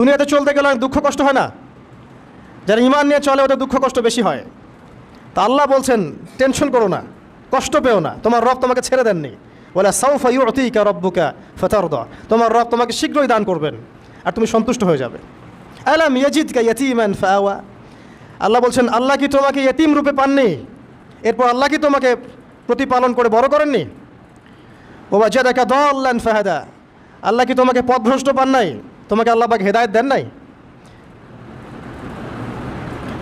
দুনিয়াতে চলতে গেলে দুঃখ কষ্ট হয় না? যারা ইমান নিয়ে চলে, ওদের দুঃখ কষ্ট বেশি হয়। তা আল্লাহ বলছেন, টেনশন করো না, কষ্ট পেও না। তোমার রব তোমাকে ছেড়ে দেননি। বলে সাউফা ইউতিকা রব্বুকা ফতারদ। তোমার রব তোমাকে শীঘ্রই দান করবেন, আর তুমি সন্তুষ্ট হয়ে যাবে। আলাম ইয়াজিদকা ইয়াতিমান ফাওয়া আল্লাহ বলছেন, আল্লাহ কি তোমাকে ইয়তিম রূপে পাননি? এরপর আল্লাহ কি তোমাকে প্রতিপালন করে বড় করেননি? ও বা জেদাকা দল্লান ফাহাদা। আল্লাহ কি তোমাকে পথভ্রষ্ট পান নাই? তোমাকে আল্লাহ পাক হেদায়ত দেন নাই?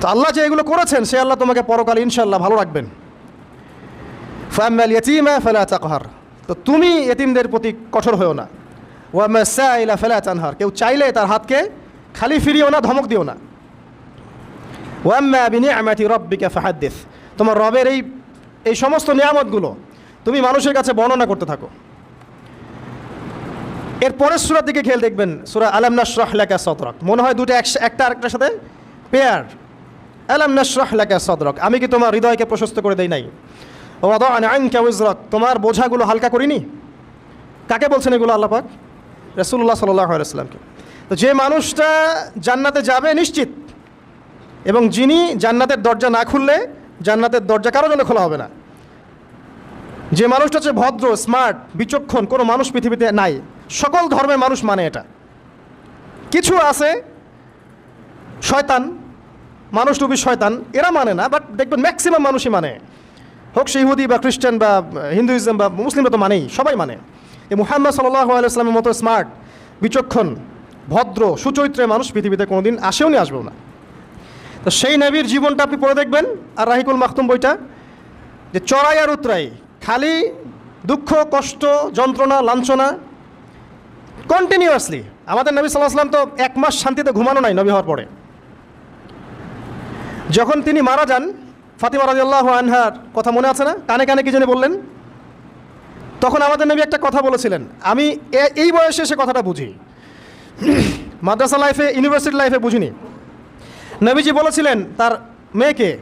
তো আল্লাহ যে এগুলো করেছেন, সে আল্লাহ তোমাকে পরকাল ইনশাল্লাহ ভালো রাখবেন। ফালা তো তুমি এতিমদের প্রতি কঠোর হয়েও না। ওয়াম্মা সাইলা ফালা তানহার। কেউ চাইলে তার হাতকে খালি ফিরিও না, ধমক দিও না। ওয়াম্মা ফাহাদ্দিস। তোমার রবের এই এই সমস্ত নিয়ামতগুলো তুমি মানুষের কাছে বর্ণনা করতে থাকো। এর পরের সুরার দিকে খেয়াল দেখবেন, সুরা আলাম নাসরাহ লাকা সদরক। মনে হয় দুটো একটা আরেকটার সাথে পেয়ার আলাম নাশরাহ লাকা সদরক। আমি কি তোমার হৃদয়কে প্রশস্ত করে দেই নাই? ওয়াদান আনকা তোমার বোঝাগুলো হালকা করিনি? কাকে বলছেন এগুলো আল্লাহ রসুল্লাহ রাসূলুল্লাহ সাল্লাল্লাহু সাল্লামকে তো যে মানুষটা জান্নাতে যাবে নিশ্চিত, এবং যিনি জান্নাতের দরজা না খুললে জান্নাতের দরজা কারও জন্য খোলা হবে না। যে মানুষটা হচ্ছে ভদ্র স্মার্ট বিচক্ষণ, কোনো মানুষ পৃথিবীতে নাই। সকল ধর্মের মানুষ মানে এটা। কিছু আছে, শয়তান, মানুষ টুবি শয়তান, এরা মানে না বাট দেখবেন ম্যাক্সিমাম মানুষই মানে। হোক সে ইহুদি বা খ্রিস্টান বা হিন্দুইজম বা মুসলিমরা তো মানেই, সবাই মানে। এই মুহাম্মদ সাল্লাহ আলাইসলামের মতো স্মার্ট বিচক্ষণ, ভদ্র, সুচরিত্রের মানুষ পৃথিবীতে কোনোদিন আসেও নি, আসবেও না। তো সেই নবীর জীবনটা আপনি পড়ে দেখবেন, আর রাহিকুল মাখতুম বইটা, যে চড়াই আর উতরাই, খালি দুঃখ, কষ্ট, যন্ত্রণা, লাঞ্ছনা কন্টিনিউয়াসলি আমাদের নবী সাল্লাহ তো এক মাস শান্তিতে ঘুমানো নাই নবী হওয়ার পরে। যখন তিনি মারা যান, ফাতিমা রাজিয়াল্লাহ আনহার কথা মনে আছে না? কানে কানে কি জানি বললেন? তখন আমাদের নবী একটা কথা বলেছিলেন। আমি এই বয়সে সে কথাটা বুঝি। মাদ্রাসা লাইফে, ইউনিভার্সিটি লাইফে বুঝিনি। নবীজি বলেছিলেন তার মেয়েকে,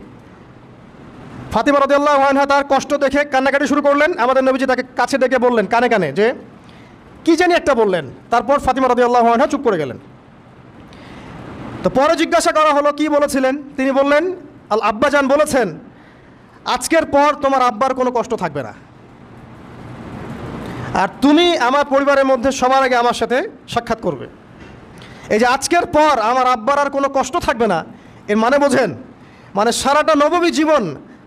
ফাতিমা রদিয়াল্লাহ আনহা তার কষ্ট দেখে কান্নাকাটি শুরু করলেন। আমাদের নবীজি তাকে কাছে ডেকে বললেন, কানে কানে, যে কি জানি একটা বললেন। তারপর ফাতিমা রদিয়াল্লাহ আনহা চুপ করে গেলেন। তো পরে জিজ্ঞাসা করা হলো, কি বলেছিলেন? তিনি বললেন, আল আব্বাজান বলেছেন, আজকের পর তোমার আব্বার কোনো কষ্ট থাকবে না। আর তুমি আমার পরিবারের মধ্যে সবার আগে আমার সাথে সাক্ষাৎ করবে। এই যে আজকের পর আমার আব্বার আর কোনো কষ্ট থাকবে না, এর মানে বোঝেন মানে সারাটা নবমী জীবন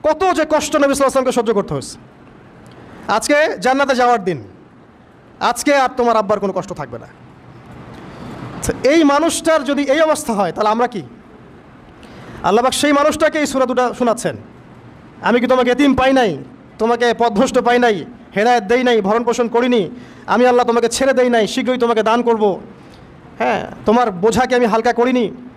কত যে কষ্ট নবী সাল্লামকে সহ্য করতে হয়েছে। আজকে জান্নাতে যাওয়ার দিন। আজকে আর তোমার আব্বার কোনো কষ্ট থাকবে না। আচ্ছা, এই মানুষটার যদি এই অবস্থা হয় তাহলে আমরা কি? আল্লাহবাক সেই মানুষটাকে এই সুরা দুটা শোনাচ্ছেন। আমি কি তোমাকে এতিম পাই নাই? তোমাকে পথভ্রষ্ট পাই নাই? হেদায়ত দেই নাই? ভরণ পোষণ করিনি? আমি আল্লাহ তোমাকে ছেড়ে দেই নাই? শীঘ্রই তোমাকে দান করব। হ্যাঁ তোমার বোঝাকে আমি হালকা করিনি?